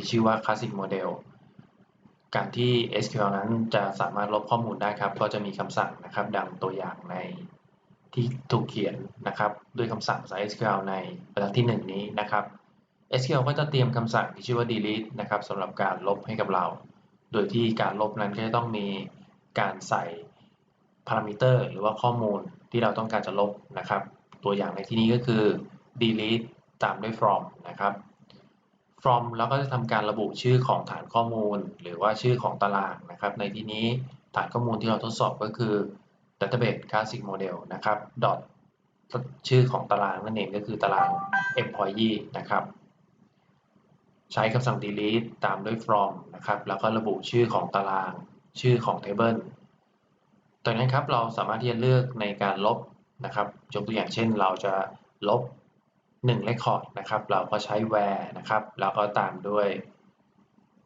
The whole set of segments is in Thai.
ที่ชื่อว่า Classic Model การที่ SQL นั้นจะสามารถลบข้อมูลได้ครับ ก็จะมีคำสั่งนะครับ ดังตัวอย่างในที่ถูกเขียนนะครับ ด้วยคำสั่งภาษา SQL ในบรรทัดที่ 1 นี้นะครับ SQL ก็จะเตรียมคำสั่งที่ชื่อว่า delete นะครับสำหรับการลบให้กับเรา โดยที่การลบนั้นก็จะต้องมีการใส่พารามิเตอร์หรือว่าข้อมูลที่เราต้องการจะลบนะครับ ตัวอย่างในที่นี้ก็คือ delete ตามด้วย from นะครับ from แล้วก็จะทำการระบุชื่อของฐานข้อมูล หรือว่าชื่อของตารางนะครับ ในที่นี้ฐานข้อมูลที่เราทดสอบก็คือ database classic model นะครับ dot ชื่อของตารางนั่นเองก็คือตาราง employee นะครับ ใช้คำสั่ง delete ตามด้วย from นะครับ แล้วก็ระบุชื่อของตาราง ชื่อของ table ตัวนั้นครับเราสามารถที่จะเลือกในการลบนะครับยกตัวอย่างเช่น เราจะลบ 1 record นะครับ เราก็ใช้ where นะครับแล้วก็ตามด้วย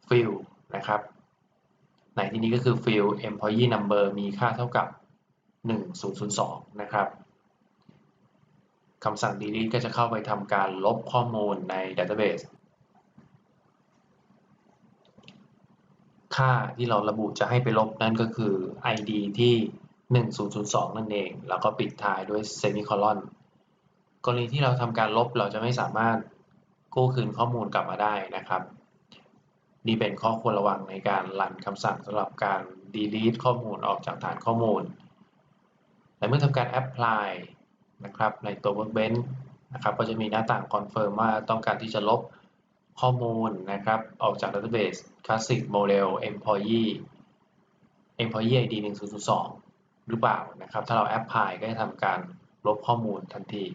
field นะครับ ในที่นี้ก็คือ field employee number มีค่าเท่ากับ 1002 นะครับคำสั่ง delete ก็จะเข้าไปทำการลบข้อมูลใน database ค่าที่เราระบุจะให้ไปลบนั่นก็คือ id ที่ 1002 นั่นเอง แล้วก็ปิดท้ายด้วย semicolon กรณีที่เราทำการลบเราจะไม่สามารถกู้คืนข้อมูลกลับมาได้นะครับ นี่เป็นข้อควรระวังในการรันคำสั่งสำหรับการ delete ข้อมูลออกจากฐานข้อมูล และเมื่อทำการ apply นะครับในตัว workbench นะครับก็จะมีหน้าต่าง confirm ว่าต้องการที่จะลบข้อมูลนะครับ ออกจาก database classic model employee employee id 1002หรือเปล่านะครับ ถ้าเรา apply ก็จะทำการลบข้อมูลทันที